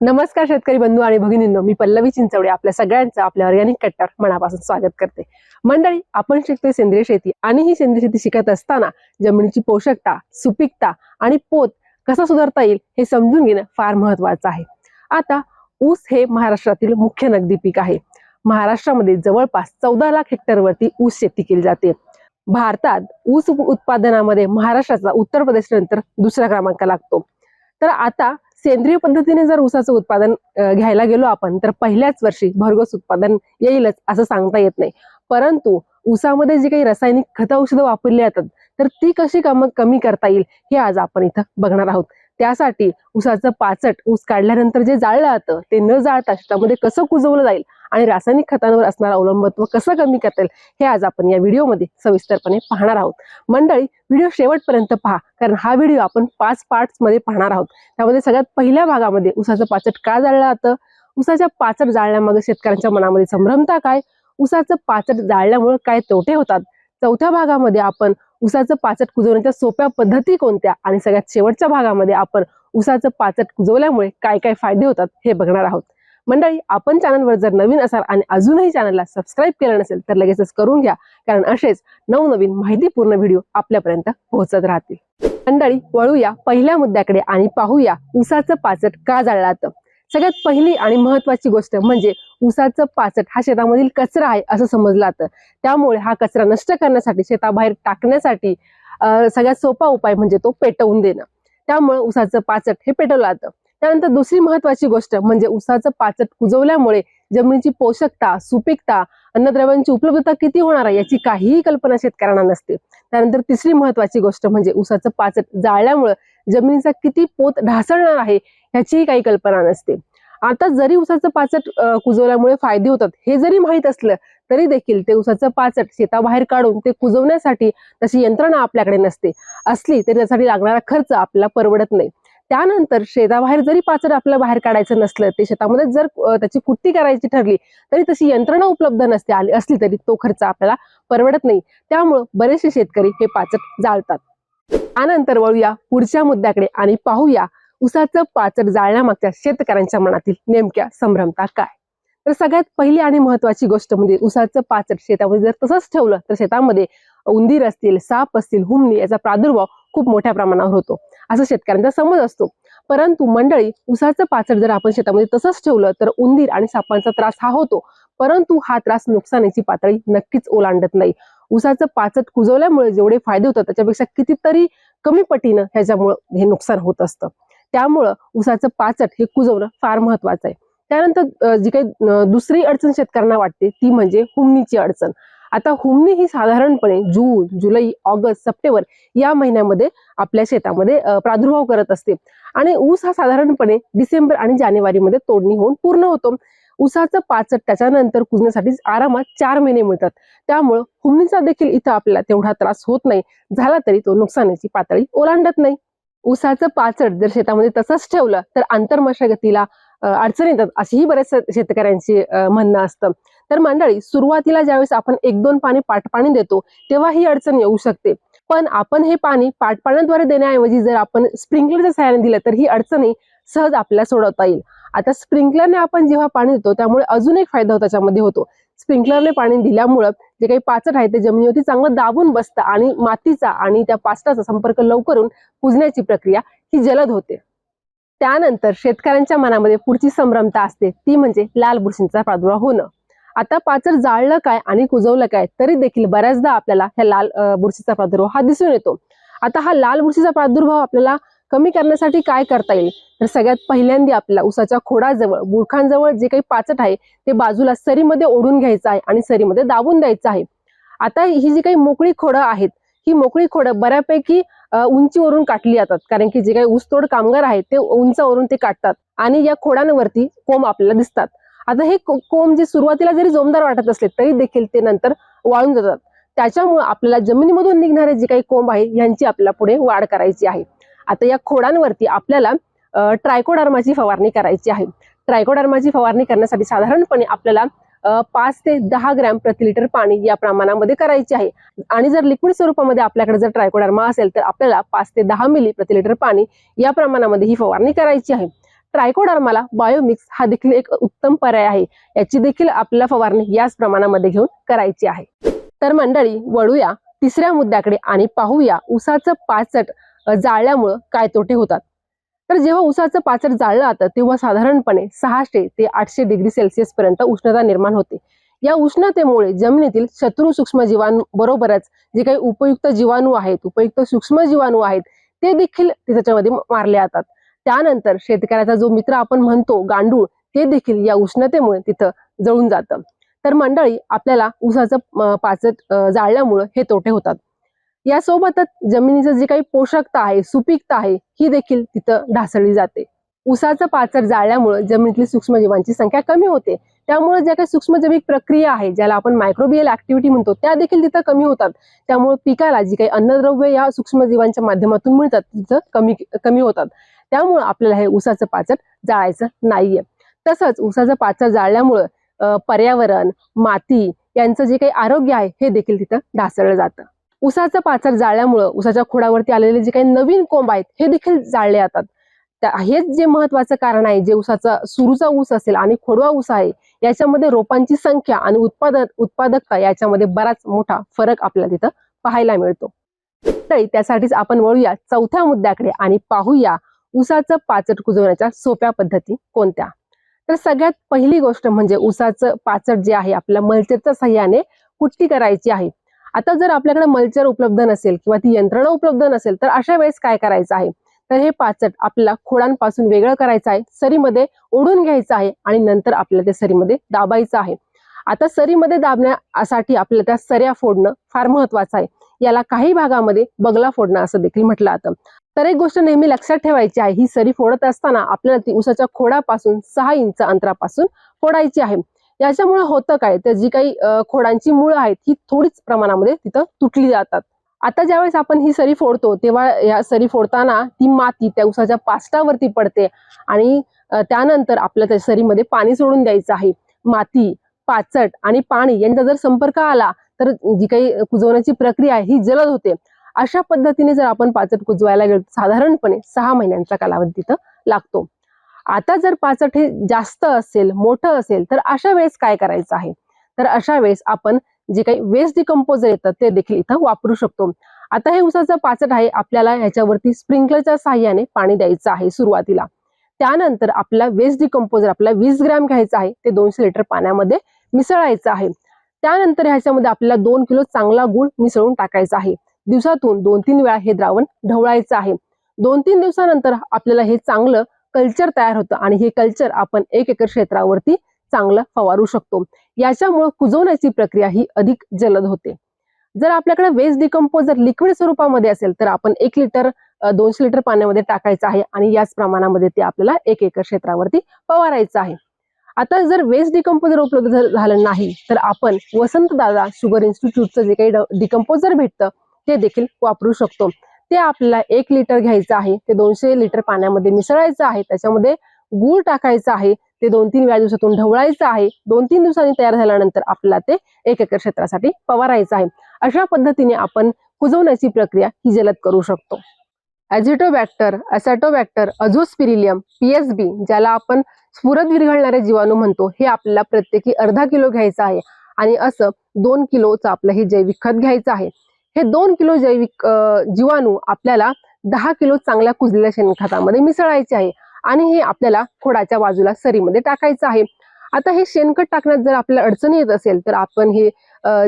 नमस्कार शेतकरी बंधू आणि भगिनींनो मी पल्लवी चिंचवडे आपल्या सगळ्यांचं आपल्या ऑर्गॅनिक कट्टर मनापासून स्वागत करते. मंडळी आपण शिकतोय सेंद्रिय शेती आणि ही सेंद्रिय शेती शिकत असताना जमिनीची पोषकता सुपीकता आणि पोत कसा सुधारता येईल हे समजून घेणं फार महत्वाचं आहे. आता ऊस हे महाराष्ट्रातील मुख्य नगदी पीक आहे. महाराष्ट्रामध्ये जवळपास चौदा लाख हेक्टरवरती ऊस शेती केली जाते. भारतात ऊस उत्पादनामध्ये महाराष्ट्राचा उत्तर प्रदेश नंतर दुसरा क्रमांक लागतो. तर आता सेंद्रिय पद्धतीने जर ऊसाचं उत्पादन घ्यायला गेलो आपण तर पहिल्याच वर्षी भरघोस उत्पादन येईलच असं सांगता येत नाही. परंतु ऊसामध्ये जी काही रासायनिक खत औषधं वापरली जातात तर ती कशी कम कमी करता येईल हे आज आपण इथं बघणार आहोत. त्यासाठी ऊसाचं पाचट ऊस काढल्यानंतर जे जाळलं जातं ते न जाळता शेतामध्ये कसं कुजवलं जाईल आणि रासायनिक खतांवर असणारं अवलंबत्व कसं कमी करता येईल हे आज आपण या व्हिडिओमध्ये सविस्तरपणे पाहणार आहोत. मंडळी व्हिडिओ शेवटपर्यंत पहा कारण हा व्हिडिओ आपण पाच पार्ट्समध्ये पाहणार आहोत. त्यामध्ये सगळ्यात पहिल्या भागामध्ये उसाचं पाचट का जाळलं जातं? उसाच्या पाचट जाळण्यामागे शेतकऱ्यांच्या मनामध्ये संभ्रमता काय? उसाचं पाचट जाळल्यामुळे काय तोटे होतात? चौथ्या भागामध्ये आपण उसाचं पाचट कुजवण्याच्या सोप्या पद्धती कोणत्या? आणि सगळ्यात शेवटच्या भागामध्ये आपण उसाचं पाचट कुजवल्यामुळे काय काय फायदे होतात हे बघणार आहोत. मंडळी आपण चॅनलवर जर नवीन असाल आणि अजूनही चॅनलला सबस्क्राईब केलं नसेल तर लगेचच करून घ्या. कारण असेच नवनवीन माहितीपूर्ण व्हिडिओ आपल्यापर्यंत पोहोचत राहतील. मंडळी वळूया पहिल्या मुद्द्याकडे आणि पाहूया उसाचं पाचट का जाळलं सगळ्यात पहिली आणि महत्वाची गोष्ट म्हणजे उसाचं पाचट हा शेतामधील कचरा आहे असं समजलं जातं. त्यामुळे हा कचरा नष्ट करण्यासाठी शेताबाहेर टाकण्यासाठी सगळ्यात सोपा उपाय म्हणजे तो पेटवून देणं. त्यामुळे उसाचं पाचट हे पेटवलं जातं. त्यानंतर दुसरी महत्वाची गोष्ट म्हणजे ऊसाचं पाचट कुजवल्यामुळे जमिनीची पोषकता सुपीकता अन्नद्रव्यांची उपलब्धता किती होणार आहे याची काहीही कल्पना शेतकऱ्यांना नसते. त्यानंतर तिसरी महत्वाची गोष्ट म्हणजे ऊसाचं पाचट जाळल्यामुळे जमिनीचा किती पोत ढासळणार आहे ह्याचीही काही कल्पना नसते. आता जरी ऊसाचं पाचट कुजवल्यामुळे फायदे होतात हे जरी माहीत असलं तरी देखील ते ऊसाचं पाचट शेताबाहेर काढून ते कुजवण्यासाठी तशी यंत्रणा आपल्याकडे नसते. असली तरी त्यासाठी लागणारा खर्च आपल्याला परवडत नाही. त्यानंतर शेताबाहेर जरी पाचड आपल्याला बाहेर काढायचं नसलं ते शेतामध्ये जर त्याची कुट्टी करायची ठरली तरी तशी यंत्रणा उपलब्ध नसते आली असली तरी तो खर्च आपल्याला परवडत नाही. त्यामुळं बरेचसे शेतकरी हे पाचट जाळतात. त्यानंतर वळूया पुढच्या मुद्द्याकडे आणि पाहूया उसाचं पाचट जाळण्यामागच्या शेतकऱ्यांच्या मनातील नेमक्या संभ्रमता काय? तर सगळ्यात पहिली आणि महत्वाची गोष्ट म्हणजे उसाचं पाचट शेतामध्ये जर तसंच ठेवलं तर शेतामध्ये उंदीर असतील साप असतील हुमणी याचा प्रादुर्भाव खूप मोठ्या प्रमाणावर होतो. असं शेतकऱ्यांचा समज असतो. परंतु मंडळी उसाचं पाचड जर आपण शेतामध्ये तसंच ठेवलं तर उंदीर आणि सापांचा त्रास हा होतो. परंतु हा त्रास नुकसानीची पातळी नक्कीच ओलांडत नाही. उसाचं पाचट कुजवल्यामुळे जेवढे फायदे होतात त्याच्यापेक्षा कितीतरी कमी पटीनं ह्याच्यामुळं हे नुकसान होत असतं. त्यामुळं उसाचं पाचट हे कुजवणं फार महत्वाचं आहे. त्यानंतर जी काही दुसरी अडचण शेतकऱ्यांना वाटते ती म्हणजे हुमणीची अडचण. आता हुमणी ही साधारणपणे जून जुलै ऑगस्ट सप्टेंबर या महिन्यामध्ये आपल्या शेतामध्ये प्रादुर्भाव करत असते. आणि ऊस हा साधारणपणे डिसेंबर आणि जानेवारीमध्ये तोडणी होऊन पूर्ण होतो. उसाचं पाचट त्याच्यानंतर कुजण्यासाठी आरामात चार महिने मिळतात. त्यामुळं हुमणीचा देखील इथं आपल्याला तेवढा त्रास होत नाही. झाला तरी तो नुकसानीची पातळी ओलांडत नाही. उसाचं पाचट जर शेतामध्ये तसंच ठेवलं तर आंतरमशागतीला अडचण येतात अशीही बऱ्याच शेतकऱ्यांची म्हणणं असतं. तर मंडळी सुरुवातीला ज्यावेळेस आपण एक दोन पाणी पाटपाणी देतो तेव्हा ही अडचण येऊ शकते. पण आपण हे पाणी पाटपाण्याद्वारे देण्याऐवजी जर आपण स्प्रिंकलरच्या सहाय्याने दिलं तर ही अडचणी सहज आपल्याला सोडवता येईल. आता स्प्रिंकलरने आपण जेव्हा पाणी देतो त्यामुळे अजून एक फायदा त्याच्यामध्ये होतो. स्प्रिंकलरने पाणी दिल्यामुळं जे काही पाचट आहे ते जमिनीवरती चांगलं दाबून बसतं आणि मातीचा आणि त्या पाचटाचा संपर्क लवकर पुजण्याची कुजण्याची प्रक्रिया ही जलद होते. त्यानंतर शेतकऱ्यांच्या मनामध्ये पुढची संभ्रमता असते ती म्हणजे लाल बुरशींचा प्रादुर्भाव होणं. आता पाचर जाळलं काय आणि कुजवलं काय तरी देखील बऱ्याचदा आपल्याला ह्या लाल बुरशीचा प्रादुर्भाव हा दिसून येतो. आता हा लाल बुरशीचा प्रादुर्भाव आपल्याला कमी करण्यासाठी काय करता येईल? तर सगळ्यात पहिल्यांदा आपल्याला उसाच्या खोडाजवळ बुरखांजवळ जे काही पाचट आहे ते बाजूला सरीमध्ये ओढून घ्यायचं आहे आणि सरीमध्ये दाबून द्यायचं आहे. आता ही जी काही मोकळी खोडं आहेत ही मोकळी खोडं बऱ्यापैकी उंचीवरून काटली जातात. कारण की जे काही ऊसतोड कामगार आहेत ते उंचावरून ते काटतात आणि या खोडांवरती कोंब आपल्याला दिसतात. आता हे को- कोंब जे सुरुवातीला जरी जोमदार वाटत असले तरी देखील ते नंतर वाळून जातात. त्याच्यामुळे आपल्याला जमिनीमधून निघणारे जे काही कोंब आहे यांची आपल्याला पुढे वाढ करायची आहे. आता या खोडांवरती आपल्याला अ, ट्रायकोडर्माची फवारणी करायची आहे. ट्रायकोडर्माची फवारणी करण्यासाठी साधारणपणे आपल्याला पाच ते दहा ग्रॅम प्रति लिटर पाणी या प्रमाणामध्ये करायचे आहे. आणि जर लिक्विड स्वरूपामध्ये आपल्याकडे जर ट्रायकोडर्मा असेल तर आपल्याला पाच ते दहा मिली प्रति लिटर पाणी या प्रमाणामध्ये ही फवारणी करायची आहे. ट्रायकोडर्माला बायोमिक्स हा देखील एक उत्तम पर्याय आहे. याची देखील आपल्याला फवारणी याच प्रमाणामध्ये घेऊन करायची आहे. तर मंडळी वळूया तिसऱ्या मुद्द्याकडे आणि पाहूया उसाचं पाचट जाळल्यामुळं काय तोटे होतात. तर जेव्हा उसाचं पाचट जाळलं जातं तेव्हा साधारणपणे सहाशे ते आठशे डिग्री सेल्सिअस पर्यंत उष्णता निर्माण होते. या उष्णतेमुळे जमिनीतील शत्रू सूक्ष्म जीवाणू बरोबरच जे काही उपयुक्त जीवाणू आहेत उपयुक्त सूक्ष्म जीवाणू आहेत ते देखील त्याच्यामध्ये मारले जातात. त्यानंतर शेतकऱ्याचा जो मित्र आपण म्हणतो गांडूळ ते देखील या उष्णतेमुळे तिथं जळून जातं. तर मंडळी आपल्याला उसाचं पाचट जाळल्यामुळं हे तोटे होतात. यासोबतच जमिनीचं जी काही पोषकता आहे सुपीकता आहे ही देखील तिथं ढासळली जाते. उसाचं पाचट जाळल्यामुळं जमिनीतली सूक्ष्मजीवांची संख्या कमी होते. त्यामुळे ज्या काही सूक्ष्मजैविक प्रक्रिया आहे ज्याला आपण मायक्रोबियल ऍक्टिव्हिटी म्हणतो त्या देखील तिथं कमी होतात. त्यामुळे पिकाला जी काही अन्नद्रव्य या सूक्ष्मजीवांच्या माध्यमातून मिळतात तिथं कमी कमी होतात. त्यामुळं आपल्याला हे उसाचं पाचट जाळायचं नाहीये. तसंच उसाचं पाचट जाळल्यामुळं पर्यावरण माती यांचं जे काही आरोग्य आहे हे देखील तिथं ढासळलं जातं. उसाचं पाचट जाळल्यामुळं उसाच्या खोडावरती आलेले जे काही नवीन कोंब आहेत हे देखील जाळले जातात. हेच जे महत्वाचं कारण आहे जे उसाचा सुरूचा ऊस असेल आणि खोडवा ऊस आहे याच्यामध्ये रोपांची संख्या आणि उत्पादन उत्पादकता याच्यामध्ये बराच मोठा फरक आपल्याला तिथं पाहायला मिळतो. तरी त्यासाठीच आपण वळूया चौथ्या मुद्द्याकडे आणि पाहूया उसाचं पाचट कुजवण्याच्या सोप्या पद्धती कोणत्या? तर सगळ्यात पहिली गोष्ट म्हणजे उसाचं पाचट जे आहे आपल्या मल्चरच्या सहाय्याने कुट्टी करायची आहे. आता जर आपल्याकडे मल्चर उपलब्ध नसेल किंवा ती यंत्रणा उपलब्ध नसेल तर अशा वेळेस काय करायचं आहे? तर हे पाचट आपल्याला खोडांपासून वेगळं करायचं आहे सरीमध्ये ओढून घ्यायचं आहे आणि नंतर आपल्याला ते सरीमध्ये दाबायचं आहे. आता सरीमध्ये दाबण्यासाठी आपल्याला त्या सऱ्या फोडणं फार महत्वाचं आहे. याला काही भागामध्ये बगला फोडणं असं देखील म्हटलं जातं. तर एक गोष्ट नेहमी लक्षात ठेवायची आहे ही सरी फोडत असताना आपल्याला ती उसाच्या खोडापासून सहा इंच अंतरापासून फोडायची आहे. याच्यामुळे होतं काय तर जी काही खोडांची मुळं आहेत ही थोडीच प्रमाणामध्ये तिथं तुटली जातात. आता ज्यावेळेस आपण ही सरी फोडतो तेव्हा या सरी फोडताना ती माती त्या उसाच्या पास्टावरती पडते आणि त्यानंतर आपल्या त्या सरीमध्ये पाणी सोडून द्यायचं आहे. माती पाचट आणि पाणी यांचा जर संपर्क आला तर जी काही कुजवण्याची प्रक्रिया आहे ही जलद होते. अशा पद्धतीने जर आपण पाचट कुजवायला गेलो तर साधारणपणे सहा महिन्यांचा कालावधी तिथं लागतो. आता जर पाचट हे जास्त असेल मोठं असेल तर अशा वेळेस काय करायचं आहे? तर अशा वेळेस आपण जे काही वेस्ट डिकम्पोजर येतं ते देखील इथं वापरू शकतो. आता हे उसाचं पाचट आहे आपल्याला ह्याच्यावरती स्प्रिंकलरच्या सहाय्याने पाणी द्यायचं आहे सुरुवातीला. त्यानंतर आपला वेस्ट डिकम्पोजर आपल्याला वीस ग्रॅम घ्यायचं आहे ते दोनशे लिटर पाण्यामध्ये मिसळायचं आहे. त्यानंतर ह्याच्यामध्ये आपल्याला दोन किलो चांगला गुळ मिसळून टाकायचा आहे. दिवसातून दोन तीन वेळा हे द्रावण ढवळायचं आहे. दोन तीन दिवसानंतर आपल्याला हे चांगलं कल्चर तयार होतं आणि हे कल्चर आपण एक एकर क्षेत्रावरती चांगलं फवारू शकतो. याच्यामुळे कुजवण्याची प्रक्रिया ही अधिक जलद होते. जर आपल्याकडे वेस्ट डिकम्पोजर लिक्विड स्वरूपामध्ये असेल तर आपण एक लिटर दोनशे लिटर पाण्यामध्ये टाकायचं आहे आणि याच प्रमाणामध्ये ते आपल्याला एक एकर क्षेत्रावरती फवारायचं आहे. आता जर वेस्ट डिकम्पोजर उपलब्ध झालं नाही तर आपण वसंतदादा शुगर इन्स्टिट्यूटचं जे काही डिकम्पोजर भेटतं ते देखील वापरू शकतो. ते आपल्याला एक लिटर घ्यायचं आहे ते दोनशे लिटर पाण्यामध्ये मिसळायचं आहे त्याच्यामध्ये गूळ टाकायचं आहे ते दोन तीन वेळा दिवसातून ढवळायचं आहे दोन तीन दिवसांनी तयार झाल्यानंतर आपल्याला ते एक एकर क्षेत्रासाठी पवारायचं आहे. अशा पद्धतीने आपण कुजवण्याची प्रक्रिया ही जलद करू शकतो. ॲझिटोबॅक्टर ॲसॅटोबॅक्टर अझोस्पिरिलियम पीएसबी ज्याला आपण स्फुरद विरघळणारे जीवाणू म्हणतो हे आपल्याला प्रत्येकी अर्धा किलो घ्यायचं आहे आणि असं दोन किलोचं आपलं हे जैविक खत घ्यायचं आहे. हे दोन किलो जैविक जीवाणू आपल्याला दहा किलो चांगल्या कुजलेल्या शेणखतामध्ये मिसळायचे आहे. आणि हे आपल्याला खोडाच्या बाजूला सरीमध्ये टाकायचं आहे. आता हे शेणखत टाकण्यात जर आपल्याला अडचणी येत असेल तर आपण हे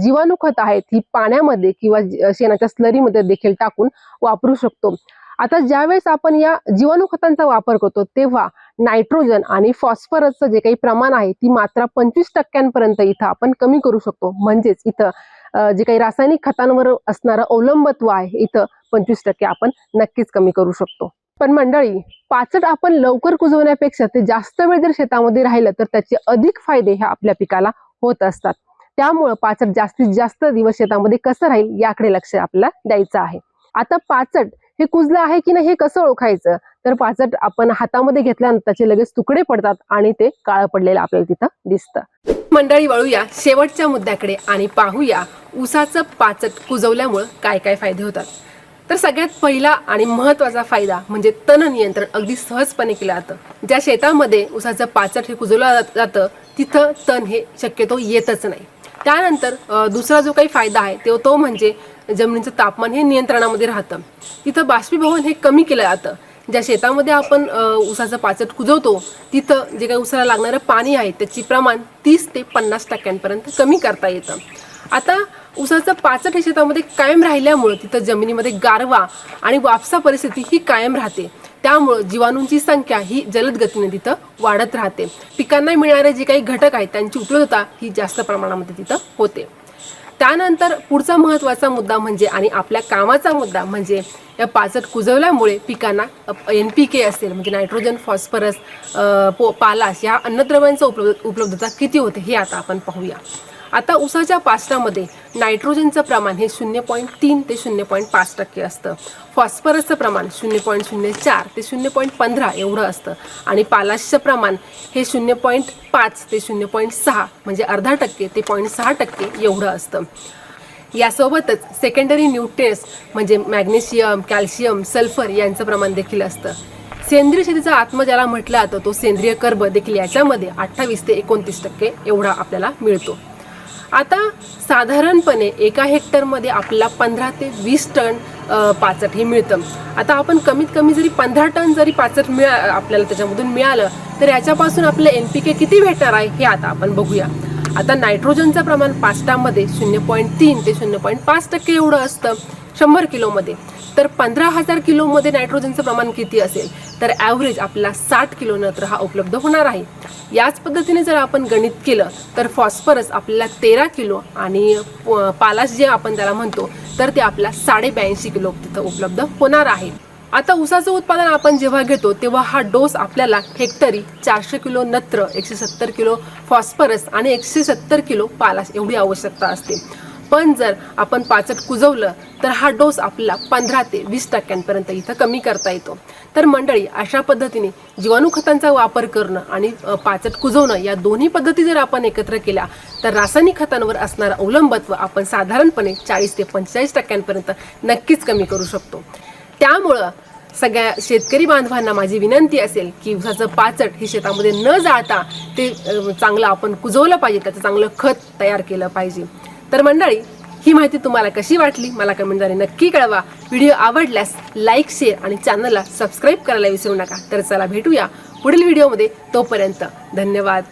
जीवाणू खत आहेत ही पाण्यामध्ये किंवा शेणाच्या स्लरीमध्ये देखील टाकून वापरू शकतो. आता ज्यावेळेस आपण या जीवाणू खतांचा वापर करतो तेव्हा नायट्रोजन आणि फॉस्फरसचं जे काही प्रमाण आहे ती मात्रा पंचवीस टक्क्यांपर्यंत इथं आपण कमी करू शकतो. म्हणजेच इथं जे काही रासायनिक खतांवर असणारं अवलंबत्व आहे इथं पंचवीस टक्के आपण नक्कीच कमी करू शकतो. पण मंडळी पाचट आपण लवकर कुजवण्यापेक्षा ते जास्त वेळ जर शेतामध्ये राहिलं तर त्याचे अधिक फायदे ह्या आपल्या पिकाला होत असतात. त्यामुळं पाचट जास्तीत जास्त दिवस शेतामध्ये कसं राहील याकडे लक्ष आपल्याला द्यायचं आहे. आता पाचट हे कुजलं आहे की नाही हे कसं ओळखायचं? तर पाचट आपण हातामध्ये घेतल्यानंतर त्याचे लगेच तुकडे पडतात आणि ते काळं पडलेलं आपल्याला तिथं दिसतं. मंडळी वळूया शेवटच्या मुद्द्याकडे आणि पाहूया ऊसाचं पाचट कुजवल्यामुळं काय काय फायदे होतात. तर सगळ्यात पहिला आणि महत्त्वाचा फायदा म्हणजे तण नियंत्रण अगदी सहजपणे केलं जातं. ज्या शेतामध्ये उसाचं पाचट हे कुजवलं जातं तिथं तण हे शक्यतो येतच नाही. त्यानंतर दुसरा जो काही फायदा आहे तो तो म्हणजे जमिनीचं तापमान हे नियंत्रणामध्ये राहतं. तिथं बाष्पीभवन हे कमी केलं जातं. ज्या शेतामध्ये आपण अ, उसाचं पाचट कुजवतो तिथं जे काही उसाला लागणारं पाणी आहे त्याची प्रमाण तीस ते पन्नास टक्क्यांपर्यंत कमी करता येतं. आता उसाचं पाचट हे शेतामध्ये कायम राहिल्यामुळं तिथं जमिनीमध्ये गारवा आणि वापसा परिस्थिती ही कायम राहते. त्यामुळं जीवाणूंची संख्या ही जलद गतीने तिथं वाढत राहते. पिकांना मिळणारे जे काही घटक आहेत त्यांची उपलब्धता ही जास्त प्रमाणामध्ये तिथं होते. त्यानंतर पुढचा महत्त्वाचा मुद्दा म्हणजे आणि आपल्या कामाचा मुद्दा म्हणजे या पाचट कुजवल्यामुळे पिकांना एन पी के असेल म्हणजे नायट्रोजन फॉस्फरस पो पालाश या अन्नद्रव्यांचा उपलब्ध उपलब्धता किती होते हे आता आपण पाहूया. आता उसाच्या पास्टामध्ये नायट्रोजनचं प्रमाण हे शून्य पॉईंट तीन ते शून्य पॉईंट पाच टक्के असतं. फॉस्फरसचं प्रमाण शून्य पॉईंट शून्य चार ते शून्य पॉईंट पंधरा एवढं असतं. आणि पालाशचं प्रमाण हे शून्य पॉईंट पाच ते शून्य पॉईंट सहा म्हणजे अर्धा टक्के ते पॉईंट सहा टक्के एवढं असतं. यासोबतच सेकंडरी न्यूट्रियस म्हणजे मॅग्नेशियम कॅल्शियम सल्फर यांचं प्रमाण देखील असतं. सेंद्रिय शेतीचा आत्मा ज्याला म्हटलं जातं तो सेंद्रिय कर्ब देखील याच्यामध्ये अठ्ठावीस ते एकोणतीस टक्के एवढा आपल्याला मिळतो. आता साधारणपणे एका हेक्टरमध्ये आपल्याला पंधरा ते वीस टन पाचट हे मिळतं. आता आपण कमीत कमी जरी पंधरा टन जरी पाचट मिळा आपल्याला त्याच्यामधून मिळालं तर याच्यापासून आपलं एन पी के किती भेटणार आहे हे आता आपण बघूया. आता नायट्रोजनचं प्रमाण पाचटामध्ये शून्य पॉईंट तीन ते शून्य पॉईंट पाच टक्के एवढं असतं शंभर किलोमध्ये. तर पंधरा हजार किलोमध्ये नायट्रोजनचं प्रमाण किती असेल? तर ॲव्हरेज आपला साठ किलो नत्र हा उपलब्ध होणार आहे. याच पद्धतीने जर आपण गणित केलं तर फॉस्फरस आपल्याला तेरा किलो आणि पालास जे आपण त्याला म्हणतो तर ते आपल्याला साडे ब्याऐंशी किलो तिथं उपलब्ध होणार आहे. आता ऊसाचं उत्पादन आपण जेव्हा घेतो तेव्हा हा डोस आपल्याला हेक्टरी चारशे किलो नत्र एकशे सत्तर किलो फॉस्फरस आणि एकशे सत्तर किलो पालास एवढी आवश्यकता असते. पण जर आपण पाचट कुजवलं तर हा डोस आपल्याला पंधरा ते वीस टक्क्यांपर्यंत इथं कमी करता येतो. तर मंडळी अशा पद्धतीने जीवाणू खतांचा वापर करणं आणि पाचट कुजवणं या दोन्ही पद्धती जर आपण एकत्र केल्या तर रासायनिक खतांवर असणारं अवलंबत्व आपण साधारणपणे चाळीस ते पंचेचाळीस टक्क्यांपर्यंत नक्कीच कमी करू शकतो. त्यामुळं सगळ्या शेतकरी बांधवांना माझी विनंती असेल की उसाचं पाचट हे शेतामध्ये न जाता ते चांगलं आपण कुजवलं पाहिजे त्याचं चांगलं खत तयार केलं पाहिजे. तर मंडळी ही माहिती तुम्हाला कशी वाटली? मला कमेंटद्वारे नक्की कळवा. व्हिडिओ आवडल्यास लाईक शेअर आणि चॅनलला सबस्क्राईब करायला विसरू नका. तर चला भेटूया पुढील व्हिडिओमध्ये तोपर्यंत धन्यवाद.